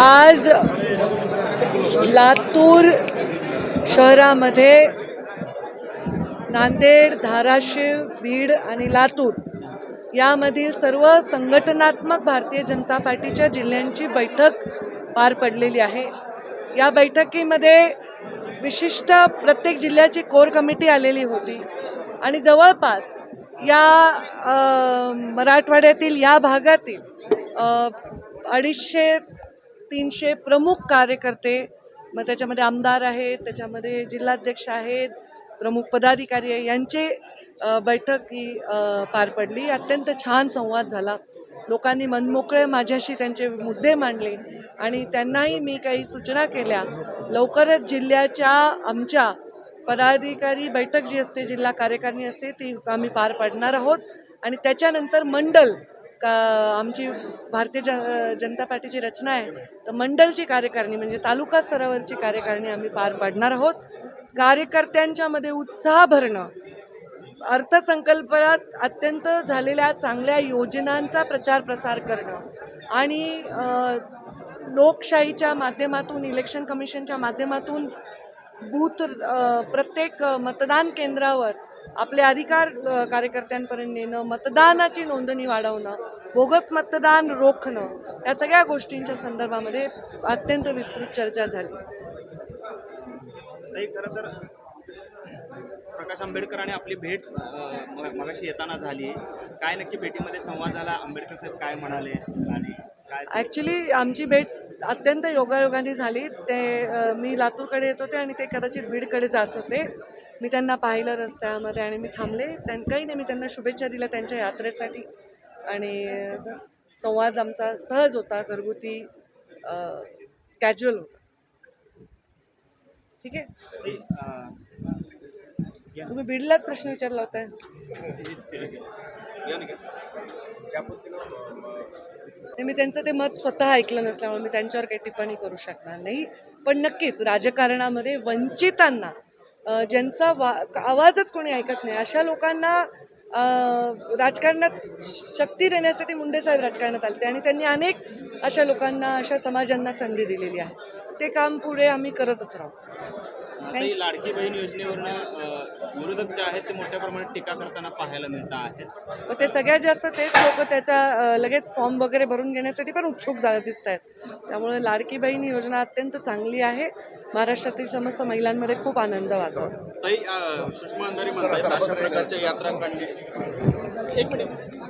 आज लातूर शहरामध्ये नांदेड धाराशिव बीड आणि लातूर यामधील सर्व संघटनात्मक भारतीय जनता पार्टीच्या जिल्ह्यांची बैठक पार पडलेली आहे. या बैठकीमध्ये विशिष्ट प्रत्येक जिल्ह्याची कोर कमिटी आलेली होती आणि जवळपास या मराठवाड्यातील या भागातील अडीचशे तीनशे प्रमुख कार्यकर्ते मग त्याच्यामध्ये आमदार आहेत त्याच्यामध्ये जिल्हाध्यक्ष आहेत प्रमुख पदाधिकारी आहे यांचे बैठक ही पार पडली. अत्यंत छान संवाद झाला. लोकांनी मनमोकळे माझ्याशी त्यांचे मुद्दे मांडले आणि त्यांनाही मी काही सूचना केल्या. लवकरच जिल्ह्याच्या आमच्या पदाधिकारी बैठक जी असते जिल्हा कार्यकारिणी असते ती आम्ही पार पाडणार आहोत. आणि त्याच्यानंतर मंडल का आमची भारतीय जन जनता पार्टीची रचना आहे. तर मंडलची कार्यकारिणी म्हणजे तालुका स्तरावरची कार्यकारिणी आम्ही पार पाडणार आहोत. कार्यकर्त्यांच्यामध्ये उत्साह भरणं अर्थसंकल्पात अत्यंत झालेल्या चांगल्या योजनांचा प्रचार प्रसार करणं आणि लोकशाहीच्या माध्यमातून इलेक्शन कमिशनच्या माध्यमातून बूथ प्रत्येक मतदान केंद्रावर आपले अधिकार कार्यकर्त्यांपर्यंत नेणं मतदानाची नोंदणी वाढवणं बोगस मतदान रोखणं या सगळ्या गोष्टींच्या संदर्भामध्ये अत्यंत विस्तृत चर्चा झाली. ताई खरं तर प्रकाश आंबेडकरांनी आपली भेट मगाशी येताना झाली. काय नक्की भेटीमध्ये संवाद झाला? आंबेडकर साहेब काय म्हणाले? आणि ॲक्च्युली आमची भेट अत्यंत योगायोगाने झाली. ते मी लातूरकडे येत होते आणि ते कदाचित बीडकडे जात होते. मी त्यांना पाहिलं रस्त्यामध्ये आणि मी थांबले. त्यां काही नाही मी त्यांना शुभेच्छा दिल्या त्यांच्या यात्रेसाठी. आणि बस संवाद आमचा सहज होता घरगुती कॅज्युअल होता. ठीक आहे? तुम्ही बीडलाच प्रश्न विचारला होता. नाही, मी त्यांचं ते मत स्वतः ऐकलं नसल्यामुळे मी त्यांच्यावर काही टिप्पणी करू शकणार नाही. पण नक्कीच राजकारणामध्ये वंचितांना ज्यांचा वा आवाजच कोणी ऐकत नाही अशा लोकांना राजकारणात शक्ती देण्यासाठी मुंडे साहेब राजकारणात आले आणि त्यांनी अनेक अशा लोकांना अशा समाजांना संधी दिलेली आहे. ते काम पुढे आम्ही करतच राहू. लाडकी बहीण योजनेवरनं विरोधक जे आहेत ते मोठ्या प्रमाणात टीका करताना पाहायला मिळत आहेत. मग ते सगळ्यात जास्त तेच लोक त्याचा लगेच फॉर्म वगैरे भरून घेण्यासाठी पण उत्सुक दिसत आहेत त्यामुळे लाडकी बहीण योजना अत्यंत चांगली आहे. महाराष्ट्रातील समस्त महिलांमध्ये खूप आनंद वाटतो सुषमा अंधारी म्हणतात अशा प्रकारच्या यात्रा काढणे एक मिनिट.